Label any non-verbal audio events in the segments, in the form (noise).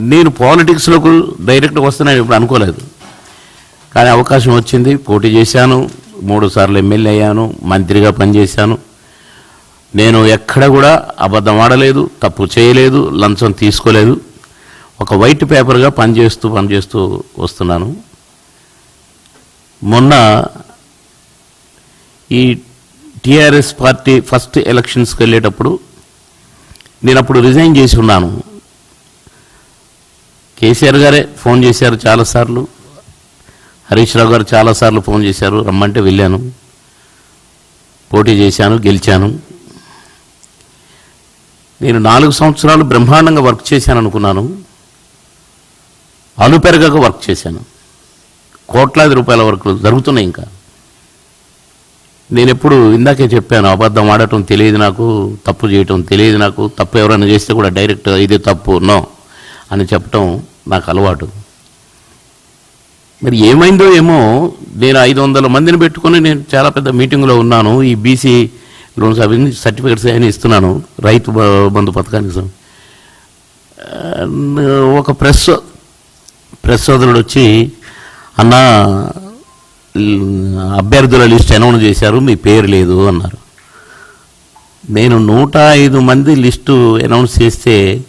నేను పాలిటిక్స్లోకి డైరెక్ట్గా వస్తున్నాను ఇప్పుడు అనుకోలేదు. కానీ అవకాశం వచ్చింది పోటీ చేశాను మూడు సార్లు ఎమ్మెల్యే అయ్యాను మంత్రిగా పనిచేశాను. నేను ఎక్కడ కూడా అబద్ధం ఆడలేదు తప్పు చేయలేదు లంచం తీసుకోలేదు. ఒక వైట్ పేపర్గా పనిచేస్తూ పనిచేస్తూ వస్తున్నాను. మొన్న ఈ టీఆర్ఎస్ పార్టీ ఫస్ట్ ఎలక్షన్స్కి వెళ్ళేటప్పుడు నేను అప్పుడు రిజైన్ చేసి ఉన్నాను. కేసీఆర్ గారే ఫోన్ చేశారు చాలాసార్లు. హరీష్ రావు గారు చాలాసార్లు ఫోన్ చేశారు రమ్మంటే వెళ్ళాను. పోటీ చేశాను గెలిచాను. నేను నాలుగు సంవత్సరాలు బ్రహ్మాండంగా వర్క్ చేశాను అనుకున్నాను. అలుపెరగక వర్క్ చేశాను. కోట్లాది రూపాయల వరకు జరుగుతున్నాయి ఇంకా. నేను ఎప్పుడు ఇందాకే చెప్పాను అబద్ధం ఆడటం తెలియదు నాకు తప్పు చేయటం తెలియదు నాకు తప్పు ఎవరైనా చేస్తే కూడా డైరెక్ట్ ఇది తప్పు నో. అని చెప్పటం నాకు అలవాటు. మరి ఏమైందో ఏమో నేను ఐదు వందల మందిని పెట్టుకొని నేను చాలా పెద్ద మీటింగ్లో ఉన్నాను. ఈ బీసీ లోన్స్ అవన్నీ సర్టిఫికెట్స్ అని ఇస్తున్నాను. రైతు బ- బంధు పథకానికి ఒక ప్రెస్ ప్రెస్ సోదరుడు వచ్చి అన్న అభ్యర్థుల లిస్ట్ అనౌన్స్ చేశారు మీ పేరు లేదు అన్నారు. నేను నూట ఐదు మంది లిస్టు అనౌన్స్ చేస్తే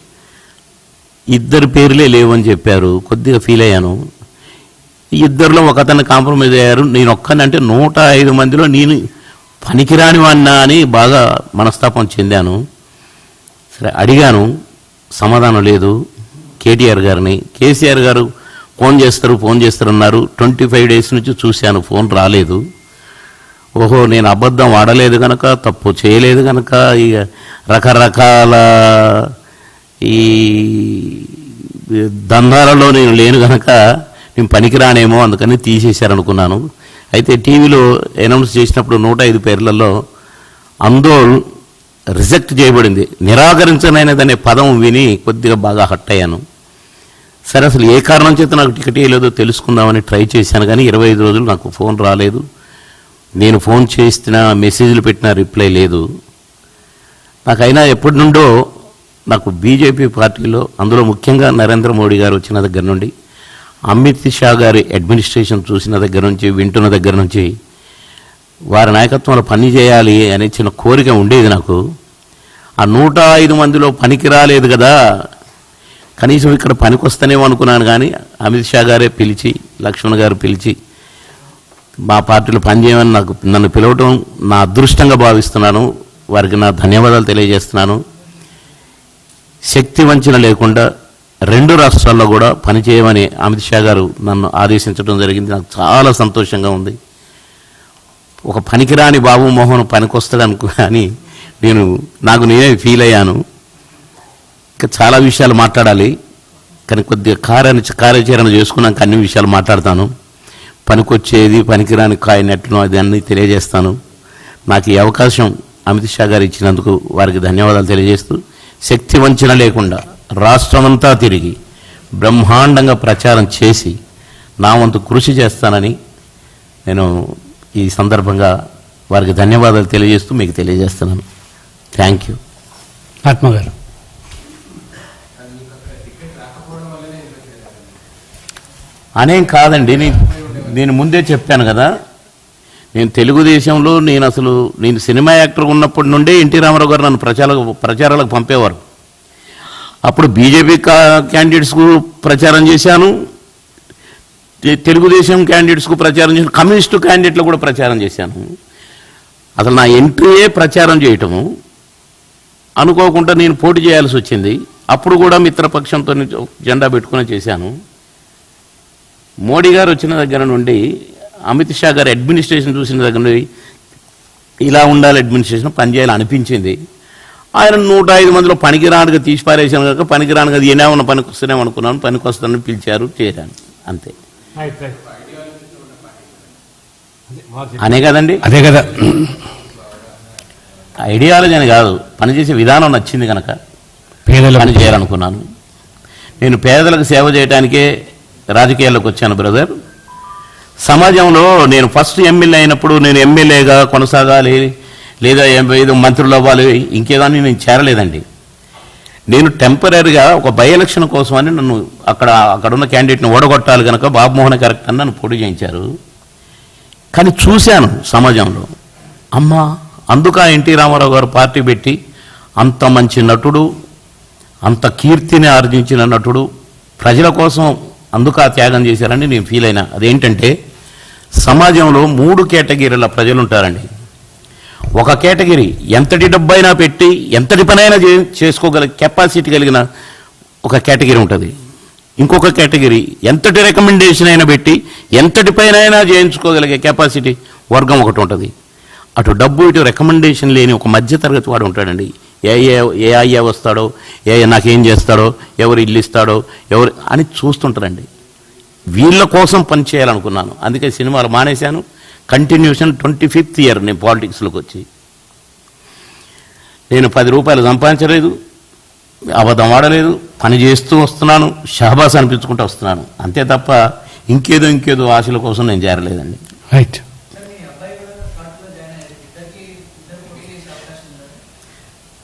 ఇద్దరు పేర్లే లేవని చెప్పారు. కొద్దిగా ఫీల్ అయ్యాను. ఇద్దరిలో ఒక అతను కాంప్రమైజ్ అయ్యారు. నేను ఒక్కనంటే నూట ఐదు మందిలో నేను పనికిరాని వాడినా అని బాగా మనస్తాపం చెందాను. సరే అడిగాను. సమాధానం లేదు. కేటీఆర్ గారిని. కేసీఆర్ గారు ఫోన్ చేస్తారు ఫోన్ చేస్తారు అన్నారు. ట్వంటీ ఫైవ్ డేస్ నుంచి చూశాను. ఫోన్ రాలేదు. ఓహో నేను అబద్ధం ఆడలేదు కనుక తప్పు చేయలేదు కనుక ఇక రకరకాల ఈ దందాలలో నేను లేను కనుక నేను పనికిరానేమో అందుకని తీసేశారనుకున్నాను. అయితే టీవీలో అనౌన్స్ చేసినప్పుడు నూట ఐదు పేర్లలో అందోల్ రిజెక్ట్ చేయబడింది. నిరాకరించనైనదనే పదం విని కొద్దిగా బాగా హట్ అయ్యాను. సరే అసలు ఏ కారణం చేత నాకు టికెట్ ఇవ్వలేదో తెలుసుకుందామని ట్రై చేశాను కానీ ఇరవై ఐదు రోజులు నాకు ఫోన్ రాలేదు. నేను ఫోన్ చేసిన మెసేజ్లు పెట్టిన రిప్లై లేదు. నాకైనా ఎప్పటి నుండో నాకు బీజేపీ పార్టీలో అందులో ముఖ్యంగా నరేంద్ర మోడీ గారు వచ్చిన దగ్గర నుండి అమిత్ షా గారి అడ్మినిస్ట్రేషన్ చూసిన దగ్గర నుంచి వింటున్న దగ్గర నుంచి వారి నాయకత్వంలో పని చేయాలి అనే చిన్న కోరిక ఉండేది నాకు. ఆ నూట ఐదు మందిలో పనికి రాలేదు కదా. కనీసం ఇక్కడ పనికొస్తేనేమో అనుకున్నాను కానీ అమిత్ షా గారే పిలిచి లక్ష్మణ్ గారు పిలిచి మా పార్టీలో పనిచేయమని నాకు నన్ను పిలవటం నా అదృష్టంగా భావిస్తున్నాను. వారికి నా ధన్యవాదాలు తెలియజేస్తున్నాను. శక్తి వంచన లేకుండా రెండు రాష్ట్రాల్లో కూడా పనిచేయమని అమిత్ షా గారు నన్ను ఆదేశించడం జరిగింది. నాకు చాలా సంతోషంగా ఉంది. ఒక పనికిరాని బాబు మోహన్ పనికొస్తాడు అనుకో అని నేను నాకు నేనే ఫీల్ అయ్యాను. ఇంకా చాలా విషయాలు మాట్లాడాలి. కానీ కొద్దిగా కార్యాన్ని కార్యాచరణ చేసుకున్నాక అన్ని విషయాలు మాట్లాడతాను. పనికొచ్చేది పనికిరాని కాయనట్టును అది అన్నీ తెలియజేస్తాను. నాకు ఈ అవకాశం అమిత్ షా గారు ఇచ్చినందుకు వారికి ధన్యవాదాలు తెలియజేస్తూ శక్తి వంచన లేకుండా రాష్ట్రమంతా తిరిగి బ్రహ్మాండంగా ప్రచారం చేసి నా వంతు కృషి చేస్తానని నేను ఈ సందర్భంగా వారికి ధన్యవాదాలు తెలియజేస్తూ మీకు తెలియజేస్తున్నాను. థ్యాంక్ యూ ఆత్మగారు అనేం కాదండి నేను నేను ముందే చెప్పాను కదా నేను తెలుగుదేశంలో నేను అసలు నేను సినిమా యాక్టర్ ఉన్నప్పటి నుండే ఎన్టీ రామారావు గారు నన్ను ప్రచారాలకు ప్రచారాలకు పంపేవారు. అప్పుడు బీజేపీ కా- క్యాండిడేట్స్కు ప్రచారం చేశాను. తెలుగుదేశం క్యాండిడేట్స్కు ప్రచారం చేశాను. కమ్యూనిస్టు క్యాండిడేట్లు కూడా ప్రచారం చేశాను. అసలు నా ఎంట్రీయే ప్రచారం చేయటము. అనుకోకుండా నేను పోటీ చేయాల్సి వచ్చింది. అప్పుడు కూడా మిత్రపక్షంతో జెండా పెట్టుకుని చేశాను. మోడీ గారు వచ్చిన దగ్గర నుండి అమిత్ షా గారి అడ్మినిస్ట్రేషన్ చూసిన దగ్గర ఇలా ఉండాలి అడ్మినిస్ట్రేషన్ పనిచేయాలి అనిపించింది. ఆయన నూట ఐదు మందిలో పనికిరానుగా తీసి పారేసాను కనుక పనికిరానుగా అది ఏమైనా పనికి వస్తేనేమో అనుకున్నాను పనికి వస్తానని పిలిచారు చేరాను అంతే. అనే కదండి? అదే కదా. ఐడియాలజీ అని కాదు పనిచేసే విధానం నచ్చింది కనుక పేదల పని చేయాలనుకున్నాను. నేను పేదలకు సేవ చేయడానికే రాజకీయాల్లోకి వచ్చాను బ్రదర్. సమాజంలో నేను ఫస్ట్ ఎమ్మెల్యే అయినప్పుడు నేను ఎమ్మెల్యేగా కొనసాగాలి లేదా ఏదో మంత్రులు అవ్వాలి ఇంకేదాన్ని నేను చేరలేదండి. నేను టెంపరీగా ఒక బై ఎలక్షన్ కోసమని నన్ను అక్కడ అక్కడ ఉన్న క్యాండిడేట్ని ఓడగొట్టాలి కనుక బాబుమోహన్ కరెక్ట్ అని నన్ను పోటీ చేయించారు. కానీ చూశాను సమాజంలో అమ్మా అందుక ఎన్టీ రామారావు గారు పార్టీ పెట్టి అంత మంచి నటుడు అంత కీర్తిని ఆర్జించిన నటుడు ప్రజల కోసం అందుక త్యాగం చేశారని నేను ఫీల్ అయినా. అదేంటంటే సమాజంలో మూడు కేటగిరీల ప్రజలు ఉంటారండి ఒక కేటగిరీ ఎంతటి డబ్బైనా పెట్టి ఎంతటి పనైనా చే- చేసుకోగల కెపాసిటీ కలిగిన ఒక కేటగిరీ ఉంటుంది. ఇంకొక కేటగిరీ ఎంతటి రికమెండేషన్ అయినా పెట్టి ఎంతటి పైనైనా చేయించుకోగలిగే కెపాసిటీ వర్గం ఒకటి ఉంటుంది. అటు డబ్బు ఇటు రికమెండేషన్ లేని ఒక మధ్యతరగతి వాడు ఉంటాడండి. ఏ ఏ ఏ అయ్యా వస్తాడో ఏ నాకేం చేస్తాడో ఎవరు ఇల్లు ఇస్తాడో ఎవరు అని చూస్తుంటారండి. వీళ్ళ కోసం పనిచేయాలనుకున్నాను అందుకే సినిమాలు మానేశాను. కంటిన్యూషన్ ట్వంటీ ఫిఫ్త్ ఇయర్ నేను పాలిటిక్స్లోకి వచ్చి. నేను పది రూపాయలు సంపాదించలేదు. అబద్ధం ఆడలేదు. పని చేస్తూ వస్తున్నాను. షహబాస్ అనిపించుకుంటూ వస్తున్నాను. అంతే తప్ప ఇంకేదో ఇంకేదో ఆశల కోసం నేను చేరలేదండి. రైట్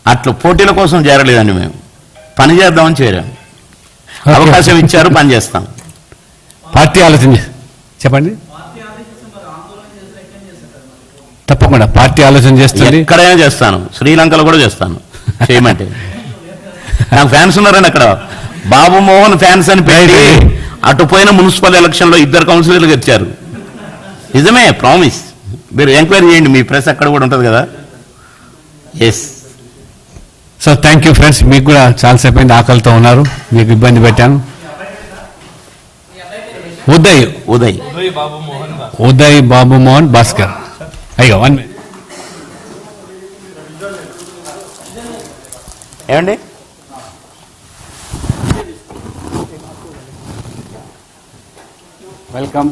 అట్లా పోటీల కోసం చేరలేదండి మేము. పని చేద్దామని చేరాము. అవకాశం ఇచ్చారు పని చేస్తాం. పార్టీ ఆలోచన చెప్పండి. తప్పకుండా పార్టీ ఆలోచన చేస్తుంది. ఎక్కడైనా చేస్తాను. శ్రీలంకలో కూడా చేస్తాను. చేయమంటే. (laughs) నాకు ఫ్యాన్స్ ఉన్నారండి అక్కడ. బాబు మోహన్ ఫ్యాన్స్ అని పెట్టి అటు పోయిన మున్సిపల్ ఎలక్షన్లో ఇద్దరు కౌన్సిలర్లు గెలిచారు. నిజమే ప్రామిస్ మీరు ఎంక్వైరీ చేయండి మీ ప్రెస్ అక్కడ కూడా ఉంటుంది కదా. Yes so thank you friends మీకు కూడా చాలాసేపు అయింది ఆకలితో ఉన్నారు. మీకు ఇబ్బంది పెట్టాను. ఉదయ్. ఉదయ్. ఉదయ్ బాబు మోహన్ భాస్కర్. అయ్యో వన్ ఏమండి? వెల్కమ్.